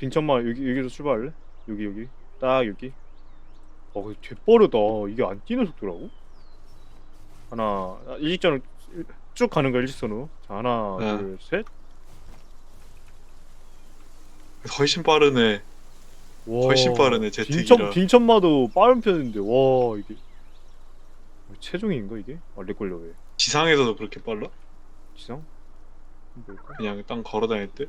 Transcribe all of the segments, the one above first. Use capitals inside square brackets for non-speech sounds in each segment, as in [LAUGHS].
빈천마 여기 여기로 출발할래? 여기 여기 딱 여기. 어, 근데 개빠르다. 이게 안 뛰는 속도라고? 하나 아, 일직선으로 쭉 가는 거야 일직선으로. 자 하나 네. 둘 셋. 훨씬 빠르네. 와, 훨씬 빠르네, 제트기라. 빈천 빈천마도 빠른 편인데 와 이게 체중인가 이게? 아렉 걸려 왜? 지상에서도 그렇게 빨라? 지상? 뭘까? 그냥 땅 걸어 다닐 때?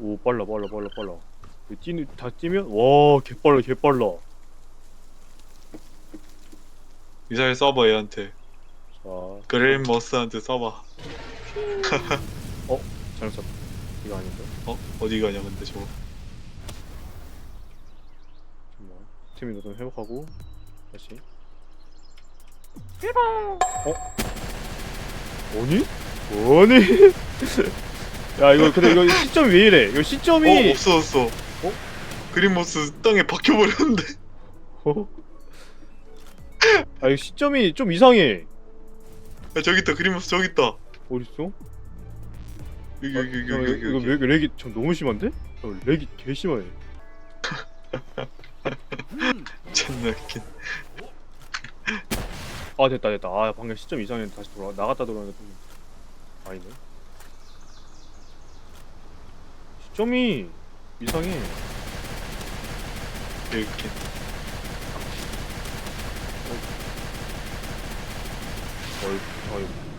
오 빨라 빨라 빨라 빨라. 이 뛰는 다 뛰면 와 개빨라 개빨라. 미사일 써봐 얘한테. 자 그레인 머스한테 써봐. 잘못 샀다. 이거 아닌가? 어? 어디 가냐 근데 저거. 잠깐만. 팀이 좀 회복하고 다시. 어? 아니? 아니? [LAUGHS] 야 이거 근데 이거 시점이 왜 이래? 이거 시점이 어 없어졌어. 어? 그린 머스 땅에 박혀버렸는데. 어? 아 이거 시점이 좀 이상해. 야 저기 있다 그린 머스 저기 있다. 어딨어? 여기 여기 여기 야, 여기 이거 여기. 렉이 좀 너무 심한데? 어, 렉이 개 심하네. [LAUGHS] 존나 웃긴. 아 됐다 됐다. 아 방금 시점 이상했는데 다시 돌아 나갔다 좀 아니네. 시 점이 이상해. 웃긴. 어이, 어이,